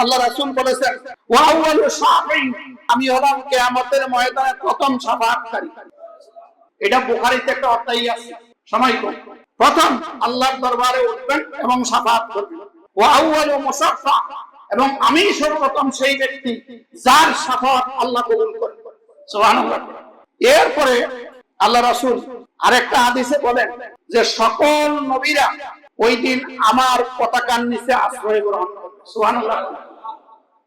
আল্লাহ রাসূল বলেছেন, ওয়া আউয়ালু আমি হলাম কিয়ামতের ময়দানে প্রথম শাফাআতকারী এটা বুখারীতে একটা অধ্যায় আছে। সময় কম। প্রথম আল্লাহর দরবারে উঠবেন এবং শাফাআত করবেন। ওয়া মুসাফফা এবং আমি সর্বপ্রথম সেই ব্যক্তি যার শাফাআত আল্লাহ কবুল করবেন সুবহানাল্লাহ। এরপরে আল্লাহ রাসূল আরেকটা হাদিসে বলেন যে, সকল নবীরা ওই দিন আমার পতাকার নিচে আশ্রয় গ্রহণ করবে। সুবহানাল্লাহ।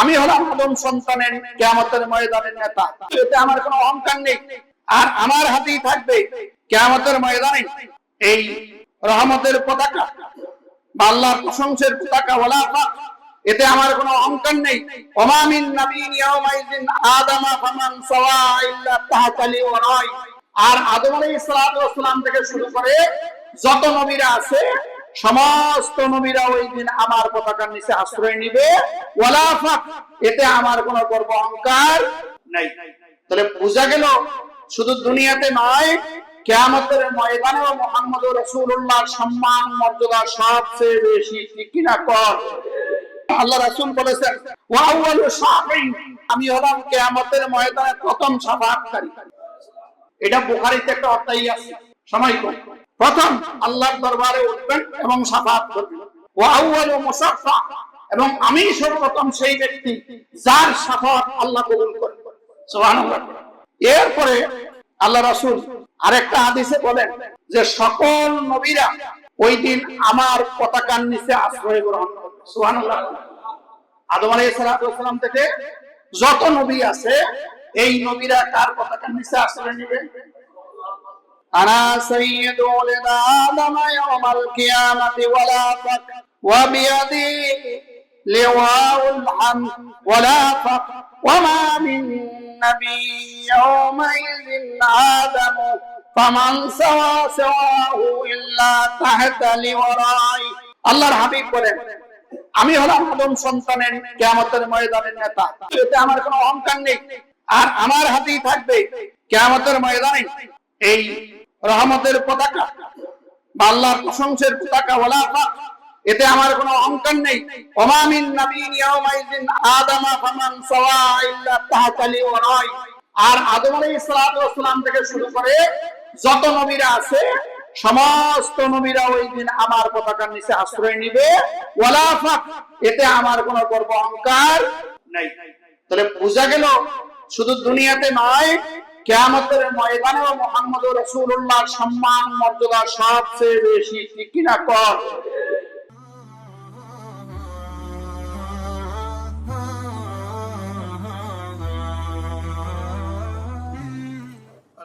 আমি হলাম আদম সন্তানের কেয়ামতের ময়দানের নেতা। এতে আমার কোনো অহংকার নেই। আর আমার হাতেই থাকবে কেয়ামতের ময়দানে এই রহমতের পতাকা প্রশংসের পতাকা এতে আমার কোনো অহংকার নেই। আদামা ফামান ইল্লা তাহতালি আর আদম আলাইহিস সালাম থেকে শুরু করে যত নবীরা আছে সমস্ত নবীরা ওই দিন আমার পতাকার নিচে আশ্রয় নিবে। এতে আমার কোনো গর্ব অহংকার নাই। তাহলে বোঝা গেল, শুধু দুনিয়াতে নয়, কেয়ামতের ময়দানে মোহাম্মদ রসুল্লাহ সম্মান, মর্যাদা সবচেয়ে বেশি কিনা কর? আল্লাহ রাসূল বলেছেন, ওয়া আউয়ালু আমি হলাম কিয়ামতের ময়দানে প্রথম শাফাআতকারী এটা বুখারীতে একটা অধ্যায় আছে। সময় কম। প্রথম আল্লাহর দরবারে উঠবেন এবং শাফাআত করবেন। আউয়ালু মুসাফফা। এবং আমি সর্বপ্রথম সেই ব্যক্তি যার শাফাআত আল্লাহ কবুল সুবহানাল্লাহ। এরপরে আল্লাহ রাসূল আরেকটা হাদিসে বলেন যে সকল নবীরা ওই দিন আমার পতাকার নিচে আশ্রয় গ্রহণ করবে। সুবহানাল্লাহ। আদম আলাইহিস সালাম থেকে যত নবী আছে, এই নবীরা কার পতাকার নিচে আশ্রয় নেবে? সাইয়্যিদু ওয়ালাদ আদম ইয়াওমাল কিয়ামাতি ওয়ালা ফাক ওয়া বিয়াদি লিওয়াউল হামদ ওয়ালা ফাক ওয়ামা মিন নাবী ইয়াওমাইযিন আদম ফামান সাওয়া সাওয়াহু ইল্লা তাহতা লিওয়ারাই আল্লাহর হাবিব বলেন, আমি হলাম আদম সন্তানের কেয়ামতের ময়দানের নেতা। এতে আমার কোনো অহংকার নেই। আর আমার হাতেই থাকবে কেয়ামতের ময়দানে এই রহমতের পতাকা আল্লাহর প্রশংসের পতাকা ওলা এতে আমার কোনো অহংকার নেই। ওমামিন নবীন ইয়াউমাইযিন আদামা ফামান সাওয়া ইল্লা তাহতালি আর আদম আলাইহিস সালাতু ওয়াস সালাম থেকে শুরু করে যত নবীরা আছে, সমস্ত নবীরা ওই দিন আমার পতাকার নিচে আশ্রয় নিবে। ওয়ালা ফাক। এতে আমার কোনো গর্ব অহংকার নাই। তাহলে বোঝা গেল, শুধু দুনিয়াতে নয় কেয়ামতের ময়দানে মোহাম্মদ রসুল্লাহ সম্মান মর্যাদা সবচেয়ে বেশি ঠিক কিনা কর?